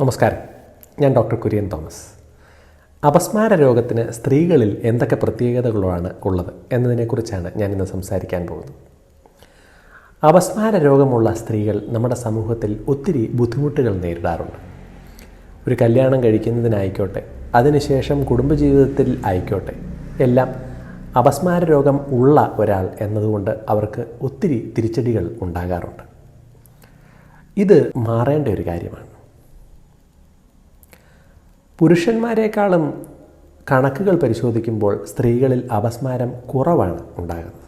നമസ്കാരം. ഞാൻ doctor Kurian Thomas. അപസ്മാര രോഗത്തിന് സ്ത്രീകളിൽ എന്തൊക്കെ പ്രത്യേകതകളാണ് ഉള്ളത് എന്നതിനെക്കുറിച്ചാണ് ഞാനിന്ന് സംസാരിക്കാൻ പോകുന്നത്. അപസ്മാര രോഗമുള്ള സ്ത്രീകൾ നമ്മുടെ സമൂഹത്തിൽ ഒത്തിരി ബുദ്ധിമുട്ടുകൾ നേരിടാറുണ്ട്. ഒരു കല്യാണം കഴിക്കുന്നതിനായിക്കോട്ടെ അതിനുശേഷം കുടുംബജീവിതത്തിൽ ആയിക്കോട്ടെ എല്ലാം അപസ്മാര രോഗം ഉള്ള ഒരാൾ എന്നതുകൊണ്ട് അവർക്ക് ഒത്തിരി തിരിച്ചടികൾ ഉണ്ടാകാറുണ്ട്. ഇത് മാറേണ്ട ഒരു കാര്യമാണ്. പുരുഷന്മാരെക്കാളും കണക്കുകൾ പരിശോധിക്കുമ്പോൾ സ്ത്രീകളിൽ അപസ്മാരം കുറവാണ് ഉണ്ടാകുന്നത്.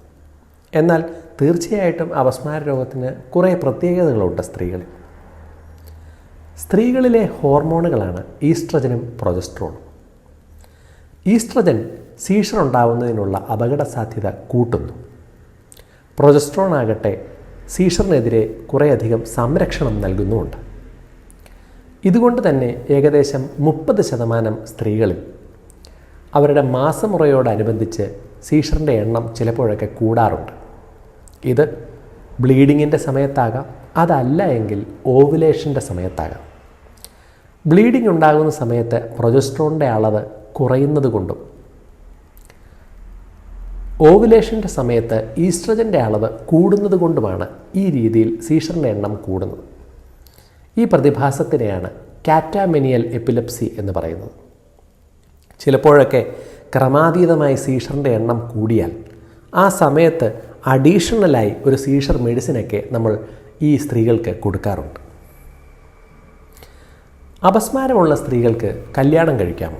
എന്നാൽ തീർച്ചയായിട്ടും അപസ്മാര രോഗത്തിന് കുറേ പ്രത്യേകതകളുണ്ട് സ്ത്രീകളിൽ. സ്ത്രീകളിലെ ഹോർമോണുകളാണ് ഈസ്ട്രജനും പ്രൊജസ്ട്രോണും ഈസ്ട്രജൻ സീഷർ ഉണ്ടാവുന്നതിനുള്ള അപകട സാധ്യത കൂട്ടുന്നു. പ്രൊജസ്ട്രോൺ ആകട്ടെ സീഷറിനെതിരെ കുറേയധികം സംരക്ഷണം നൽകുന്നുമുണ്ട്. ഇതുകൊണ്ട് തന്നെ ഏകദേശം മുപ്പത് ശതമാനം സ്ത്രീകളിൽ അവരുടെ മാസമുറയോടനുബന്ധിച്ച് സീഷറിന്റെ എണ്ണം ചിലപ്പോഴൊക്കെ കൂടാറുണ്ട്. ഇത് ബ്ലീഡിങ്ങിന്റെ സമയത്താകാം അതല്ല എങ്കിൽ ഓവുലേഷന്റെ സമയത്താകാം. ബ്ലീഡിംഗ് ഉണ്ടാകുന്ന സമയത്ത് പ്രൊജസ്ട്രോണിന്റെ അളവ് കുറയുന്നത് കൊണ്ടും ഓവുലേഷന്റെ സമയത്ത് ഈസ്ട്രജന്റെ അളവ് കൂടുന്നത് കൊണ്ടുമാണ് ഈ രീതിയിൽ സീഷറിന്റെ എണ്ണം കൂടുന്നത്. ഈ പ്രതിഭാസത്തിനെയാണ് കാറ്റാമെനിയൽ എപ്പിലപ്സി എന്ന് പറയുന്നത്. ചിലപ്പോഴൊക്കെ ക്രമാതീതമായി സീഷറിന്റെ എണ്ണം കൂടിയാൽ ആ സമയത്ത് അഡീഷണലായി ഒരു സീഷർ മെഡിസിനൊക്കെ നമ്മൾ ഈ സ്ത്രീകൾക്ക് കൊടുക്കാറുണ്ട്. അപസ്മാരമുള്ള സ്ത്രീകൾക്ക് കല്യാണം കഴിക്കാമോ?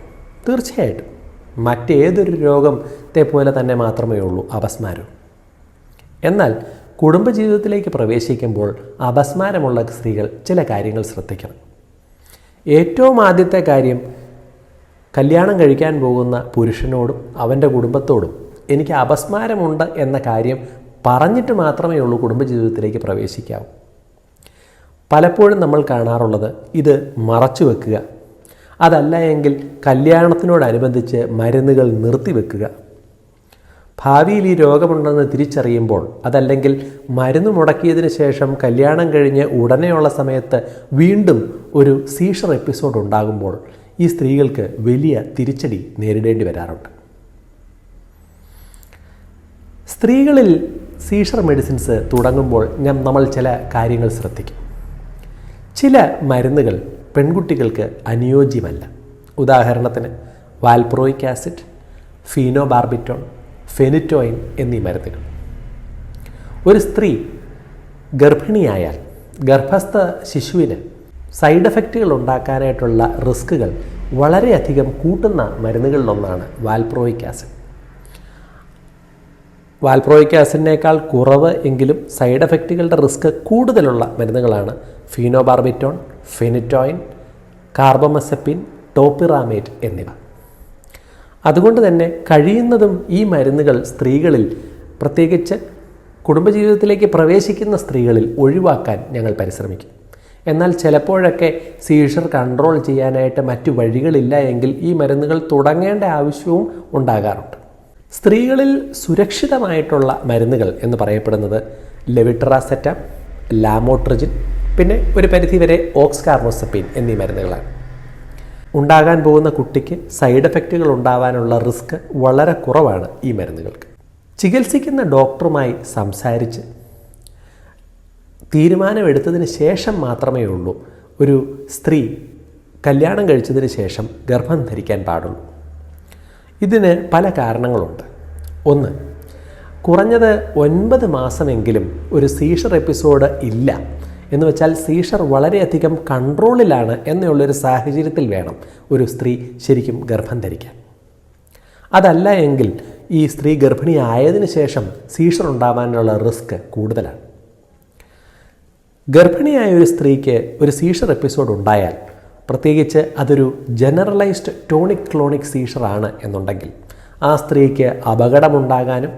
തീർച്ചയായിട്ടും. മറ്റേതൊരു രോഗത്തെ പോലെ തന്നെ മാത്രമേ ഉള്ളൂ അപസ്മാരം. എന്നാൽ കുടുംബജീവിതത്തിലേക്ക് പ്രവേശിക്കുമ്പോൾ അപസ്മാരമുള്ള സ്ത്രീകൾ ചില കാര്യങ്ങൾ ശ്രദ്ധിക്കണം. ഏറ്റവും ആദ്യത്തെ കാര്യം കല്യാണം കഴിക്കാൻ പോകുന്ന പുരുഷനോടും അവന്റെ കുടുംബത്തോടും എനിക്ക് അപസ്മാരമുണ്ട് എന്ന കാര്യം പറഞ്ഞിട്ട് മാത്രമേ ഉള്ളൂ കുടുംബജീവിതത്തിലേക്ക് പ്രവേശിക്കാവൂ. പലപ്പോഴും നമ്മൾ കാണാറുള്ളത് ഇത് മറച്ചു വെക്കുക. അതല്ല എങ്കിൽ കല്യാണത്തിനോടനുബന്ധിച്ച് മരുന്നുകൾ നിർത്തിവെക്കുക ഭാവിയിൽ ഈ രോഗമുണ്ടെന്ന് തിരിച്ചറിയുമ്പോൾ അതല്ലെങ്കിൽ മരുന്ന് മുടക്കിയതിന് ശേഷം കല്യാണം കഴിഞ്ഞ് ഉടനെയുള്ള സമയത്ത് വീണ്ടും ഒരു സീഷർ എപ്പിസോഡ് ഉണ്ടാകുമ്പോൾ ഈ സ്ത്രീകൾക്ക് വലിയ തിരിച്ചടി നേരിടേണ്ടി വരാറുണ്ട്. സ്ത്രീകളിൽ സീഷർ മെഡിസിൻസ് തുടങ്ങുമ്പോൾ ഞാൻ നമ്മൾ ചില കാര്യങ്ങൾ ശ്രദ്ധിക്കും. ചില മരുന്നുകൾ പെൺകുട്ടികൾക്ക് അനുയോജ്യമല്ല. ഉദാഹരണത്തിന് വാൽപ്രോയിക് ആസിഡ് ഫീനോബാർബിറ്റോൺ ഫെനിറ്റോയിൻ എന്നീ മരുന്നുകൾ. ഒരു സ്ത്രീ ഗർഭിണിയായാൽ ഗർഭസ്ഥ ശിശുവിന് സൈഡ് എഫക്റ്റുകൾ ഉണ്ടാക്കാനായിട്ടുള്ള റിസ്കുകൾ വളരെയധികം കൂട്ടുന്ന മരുന്നുകളിലൊന്നാണ് വാൽപ്രോയിക് ആസിഡ്. വാൽപ്രോയിക് ആസിഡിനേക്കാൾ കുറവ് എങ്കിലും സൈഡ് എഫക്റ്റുകളുടെ റിസ്ക് കൂടുതലുള്ള മരുന്നുകളാണ് ഫീനോബാർബിറ്റോൺ ഫെനിറ്റോയിൻ കാർബമസെപ്പിൻ ടോപ്പിറാമേറ്റ് എന്നിവ. അതുകൊണ്ട് തന്നെ കഴിയുന്നതും ഈ മരുന്നുകൾ സ്ത്രീകളിൽ പ്രത്യേകിച്ച് കുടുംബജീവിതത്തിലേക്ക് പ്രവേശിക്കുന്ന സ്ത്രീകളിൽ ഒഴിവാക്കാൻ ഞങ്ങൾ പരിശ്രമിക്കും. എന്നാൽ ചിലപ്പോഴൊക്കെ സീഷർ കൺട്രോൾ ചെയ്യാനായിട്ട് മറ്റു വഴികളില്ല എങ്കിൽ ഈ മരുന്നുകൾ തുടങ്ങേണ്ട ആവശ്യവും ഉണ്ടാകാറുണ്ട്. സ്ത്രീകളിൽ സുരക്ഷിതമായിട്ടുള്ള മരുന്നുകൾ എന്ന് പറയപ്പെടുന്നത് ലെവിട്രാസെറ്റം ലാമോട്രജിൻ പിന്നെ ഒരു പരിധിവരെ ഓക്സ് കാർമോസപ്പീൻ എന്നീ മരുന്നുകളാണ്. ഉണ്ടാകാൻ പോകുന്ന കുട്ടിക്ക് സൈഡ് എഫക്റ്റുകൾ ഉണ്ടാവാനുള്ള റിസ്ക് വളരെ കുറവാണ് ഈ മരുന്നുകൾക്ക്. ചികിത്സിക്കുന്ന ഡോക്ടറുമായി സംസാരിച്ച് തീരുമാനമെടുത്തതിന് ശേഷം മാത്രമേ ഉള്ളൂ. ഒരു സ്ത്രീ കല്യാണം കഴിച്ചതിന് ശേഷം ഗർഭം ധരിക്കാൻ പാടുള്ളൂ. ഇതിന് പല കാരണങ്ങളുണ്ട്. ഒന്ന് കുറഞ്ഞത് ഒൻപത് മാസമെങ്കിലും ഒരു സീഷർ എപ്പിസോഡ് ഇല്ല. എന്ന് വെച്ചാൽ സീഷർ വളരെയധികം കൺട്രോളിലാണ് എന്നുള്ളൊരു സാഹചര്യത്തിൽ വേണം ഒരു സ്ത്രീ ശരിക്കും ഗർഭം ധരിക്കാൻ. അതല്ല എങ്കിൽ ഈ സ്ത്രീ ഗർഭിണി ആയതിനു ശേഷം സീഷർ ഉണ്ടാവാനുള്ള റിസ്ക് കൂടുതലാണ്. ഗർഭിണിയായ ഒരു സ്ത്രീക്ക് ഒരു സീഷർ എപ്പിസോഡ് ഉണ്ടായാൽ പ്രത്യേകിച്ച് അതൊരു ജനറലൈസ്ഡ് ടോണിക് ക്ലോണിക് ആണ് എന്നുണ്ടെങ്കിൽ ആ സ്ത്രീക്ക് അപകടമുണ്ടാകാനും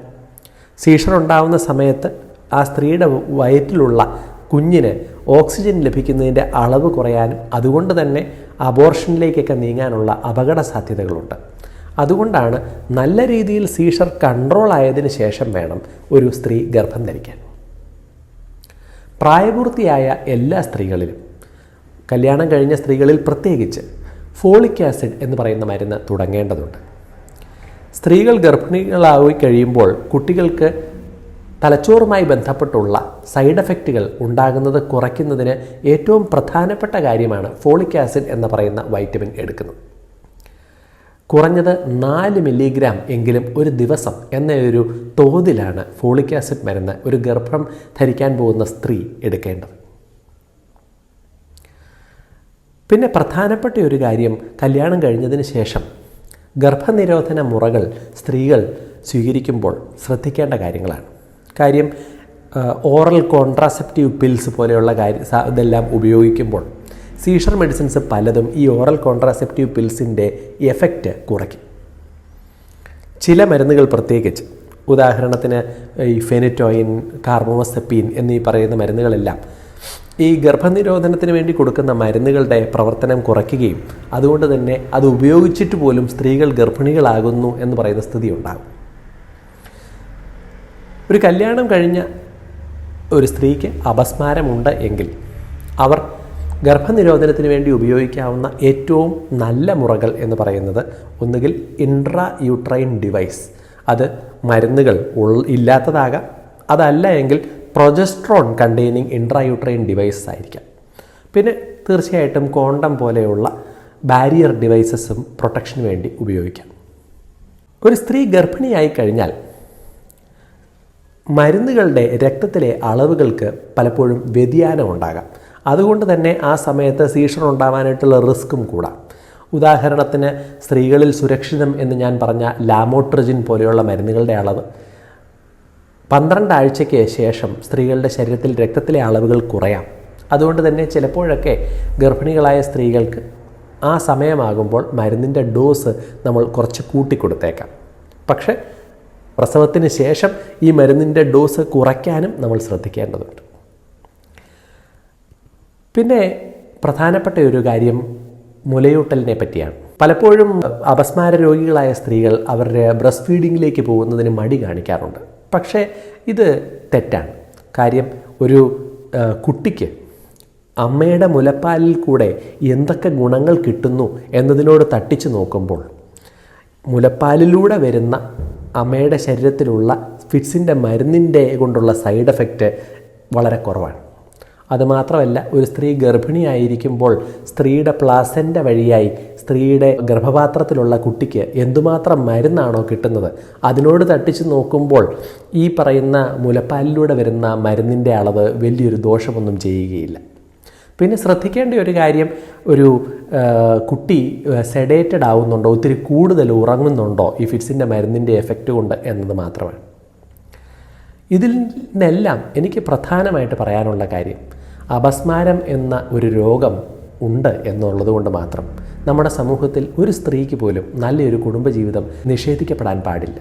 സീഷർ ഉണ്ടാകുന്ന സമയത്ത് ആ സ്ത്രീയുടെ വയറ്റിലുള്ള കുഞ്ഞിന് ഓക്സിജൻ ലഭിക്കുന്നതിന്റെ അളവ് കുറയാനും അതുകൊണ്ട് തന്നെ അബോർഷനിലേക്കൊക്കെ നീങ്ങാനുള്ള അപകട സാധ്യതകളുണ്ട്. അതുകൊണ്ടാണ് നല്ല രീതിയിൽ സീഷർ കൺട്രോൾ ആയതിനു ശേഷം വേണം ഒരു സ്ത്രീ ഗർഭം ധരിക്കാൻ. പ്രായപൂർത്തിയായ എല്ലാ സ്ത്രീകളിലും കല്യാണം കഴിഞ്ഞ സ്ത്രീകളിൽ പ്രത്യേകിച്ച് ഫോളിക് ആസിഡ് എന്ന് പറയുന്ന മരുന്ന് തുടങ്ങേണ്ടതുണ്ട്. സ്ത്രീകൾ ഗർഭിണികളായി കഴിയുമ്പോൾ കുട്ടികൾക്ക് തലച്ചോറുമായി ബന്ധപ്പെട്ടുള്ള സൈഡ് എഫക്റ്റുകൾ ഉണ്ടാകുന്നത് കുറയ്ക്കുന്നതിന് ഏറ്റവും പ്രധാനപ്പെട്ട കാര്യമാണ് ഫോളിക് ആസിഡ് എന്ന് പറയുന്ന വൈറ്റമിൻ എടുക്കുന്നത്. കുറഞ്ഞത് നാല് മില്ലിഗ്രാം എങ്കിലും ഒരു ദിവസം എന്ന ഒരു തോതിലാണ് ഫോളിക് ആസിഡ് മരുന്ന് ഒരു ഗർഭം ധരിക്കാൻ പോകുന്ന സ്ത്രീ എടുക്കേണ്ടത്. പിന്നെ പ്രധാനപ്പെട്ട ഒരു കാര്യം കല്യാണം കഴിഞ്ഞതിന് ശേഷം ഗർഭനിരോധന മുറകൾ സ്ത്രീകൾ സ്വീകരിക്കുമ്പോൾ ശ്രദ്ധിക്കേണ്ട കാര്യങ്ങളാണ്. കാര്യം ഓറൽ കോൺട്രാസെപ്റ്റീവ് പിൽസ് പോലെയുള്ള കാര്യം ഇതെല്ലാം ഉപയോഗിക്കുമ്പോൾ സീഷർ മെഡിസിൻസ് പലതും ഈ ഓറൽ കോൺട്രാസെപ്റ്റീവ് പിൽസിന്റെ എഫക്റ്റ് കുറയ്ക്കും. ചില മരുന്നുകൾ പ്രത്യേകിച്ച് ഉദാഹരണത്തിന് ഈ ഫെനിറ്റോയിൻ കാർബോമസെപ്പീൻ എന്നീ പറയുന്ന മരുന്നുകളെല്ലാം ഈ ഗർഭനിരോധനത്തിന് വേണ്ടി കൊടുക്കുന്ന മരുന്നുകളുടെ പ്രവർത്തനം കുറയ്ക്കുകയും അതുകൊണ്ട് തന്നെ അത് ഉപയോഗിച്ചിട്ട് പോലും സ്ത്രീകൾ ഗർഭിണികളാകുന്നു എന്ന് പറയുന്ന സ്ഥിതി ഉണ്ടാകും. ഒരു കല്യാണം കഴിഞ്ഞ ഒരു സ്ത്രീക്ക് അപസ്മാരമുണ്ട് എങ്കിൽ അവർ ഗർഭനിരോധനത്തിന് വേണ്ടി ഉപയോഗിക്കാവുന്ന ഏറ്റവും നല്ല മുറകൾ എന്ന് പറയുന്നത് ഒന്നുകിൽ ഇൻട്രാ യൂട്രൈൻ ഡിവൈസ് അത് മരുന്നുകൾ ഇല്ലാത്തതാകാം. അതല്ല എങ്കിൽ progesterone containing intrauterine device ആയിരിക്കാം. പിന്നെ തീർച്ചയായിട്ടും കോണ്ടം പോലെയുള്ള ബാരിയർ ഡിവൈസസും പ്രൊട്ടക്ഷന് വേണ്ടി ഉപയോഗിക്കാം. ഒരു സ്ത്രീ ഗർഭിണിയായി കഴിഞ്ഞാൽ മരുന്നുകളുടെ രക്തത്തിലെ അളവുകൾക്ക് പലപ്പോഴും വ്യതിയാനം ഉണ്ടാകാം അതുകൊണ്ട് തന്നെ ആ സമയത്ത് സീഷർ ഉണ്ടാവാനായിട്ടുള്ള റിസ്ക്കും കൂടാം. ഉദാഹരണത്തിന് സ്ത്രീകളിൽ സുരക്ഷിതം എന്ന് ഞാൻ പറഞ്ഞ ലാമോട്രജിൻ പോലെയുള്ള മരുന്നുകളുടെ അളവ്. പന്ത്രണ്ട് ആഴ്ചയ്ക്ക് ശേഷം സ്ത്രീകളുടെ ശരീരത്തിൽ രക്തത്തിലെ അളവുകൾ കുറയാം. അതുകൊണ്ട് തന്നെ ചിലപ്പോഴൊക്കെ ഗർഭിണികളായ സ്ത്രീകൾക്ക് ആ സമയമാകുമ്പോൾ മരുന്നിന്റെ ഡോസ് നമ്മൾ കുറച്ച് കൂട്ടിക്കൊടുത്തേക്കാം. പക്ഷേ പ്രസവത്തിന് ശേഷം ഈ മരുന്നിന്റെ ഡോസ് കുറയ്ക്കാനും നമ്മൾ ശ്രദ്ധിക്കേണ്ടതുണ്ട്. പിന്നെ പ്രധാനപ്പെട്ട ഒരു കാര്യം മുലയൂട്ടലിനെ പറ്റിയാണ്. പലപ്പോഴും അപസ്മാര രോഗികളായ സ്ത്രീകൾ അവരുടെ ബ്രസ്റ്റ് ഫീഡിങ്ങിലേക്ക് പോകുന്നതിന് മടി കാണിക്കാറുണ്ട്. പക്ഷേ ഇത് തെറ്റാണ്. കാര്യം ഒരു കുട്ടിക്ക് അമ്മയുടെ മുലപ്പാലിൽ കൂടെ എന്തൊക്കെ ഗുണങ്ങൾ കിട്ടുന്നു എന്നതിനോട് തട്ടിച്ചു നോക്കുമ്പോൾ മുലപ്പാലിലൂടെ വരുന്ന അമ്മയുടെ ശരീരത്തിലുള്ള ഫിറ്റ്സിന്റെ മരുന്നിന്റെ കൊണ്ടുള്ള സൈഡ് എഫക്റ്റ് വളരെ കുറവാണ്. അതുമാത്രമല്ല ഒരു സ്ത്രീ ഗർഭിണിയായിരിക്കുമ്പോൾ സ്ത്രീയുടെ പ്ലാസന്റെ വഴിയായി സ്ത്രീയുടെ ഗർഭപാത്രത്തിലുള്ള കുട്ടിക്ക് എന്തുമാത്രം മരുന്നാണോ കിട്ടുന്നത് അതിനോട് തട്ടിച്ച് നോക്കുമ്പോൾ ഈ പറയുന്ന മുലപ്പാലിലൂടെ വരുന്ന മരുന്നിന്റെ അളവ് വലിയൊരു ദോഷമൊന്നും ചെയ്യുകയില്ല. പിന്നെ ശ്രദ്ധിക്കേണ്ട ഒരു കാര്യം ഒരു കുട്ടി സെഡേറ്റഡ് ആവുന്നുണ്ടോ? ഒത്തിരി കൂടുതൽ ഉറങ്ങുന്നുണ്ടോ? ഈ ഫിറ്റ്സിന്റെ മരുന്നിന്റെ എഫക്റ്റ് കൊണ്ട് എന്നത് മാത്രമാണ്. ഇതിൽ നിന്നെല്ലാം എനിക്ക് പ്രധാനമായിട്ട് പറയാനുള്ള കാര്യം അപസ്മാരം എന്ന ഒരു രോഗം ഉണ്ട് എന്നുള്ളത് കൊണ്ട് മാത്രം നമ്മുടെ സമൂഹത്തിൽ ഒരു സ്ത്രീക്ക് പോലും നല്ലൊരു കുടുംബജീവിതം നിഷേധിക്കപ്പെടാൻ പാടില്ല.